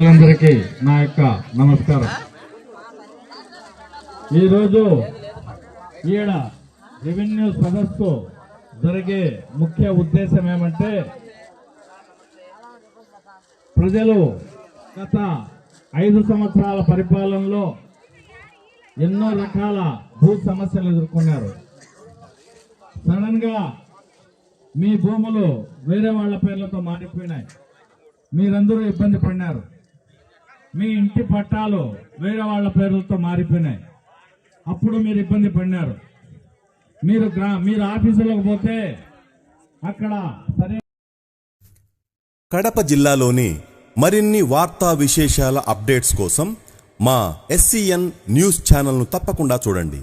అందరికీ నా యొక్క నమస్కారం. ఈరోజు ఈడ రెవెన్యూ సదస్సు జరిగే ముఖ్య ఉద్దేశం ఏమంటే ప్రజలు గత ఐదు సంవత్సరాల పరిపాలనలో ఎన్నో రకాల భూ సమస్యలు ఎదుర్కొన్నారు. సడన్గా మీ భూములు వేరే వాళ్ళ పేర్లతో మారిపోయినాయి. మీరందరూ ఇబ్బంది పడినారు. మీ ఇంటి పట్టాలు వేరే వాళ్ళ పేర్లతో మారిపోయినాయి. అప్పుడు మీరు ఇబ్బంది పడినారు. మీరు గ్రా మీరు ఆఫీసులోకి పోతే అక్కడ సరే కడప జిల్లాలోని మరిన్ని వార్తా విశేషాల అప్డేట్స్ కోసం మా ఎస్సీఎన్ న్యూస్ ఛానల్ను తప్పకుండా చూడండి.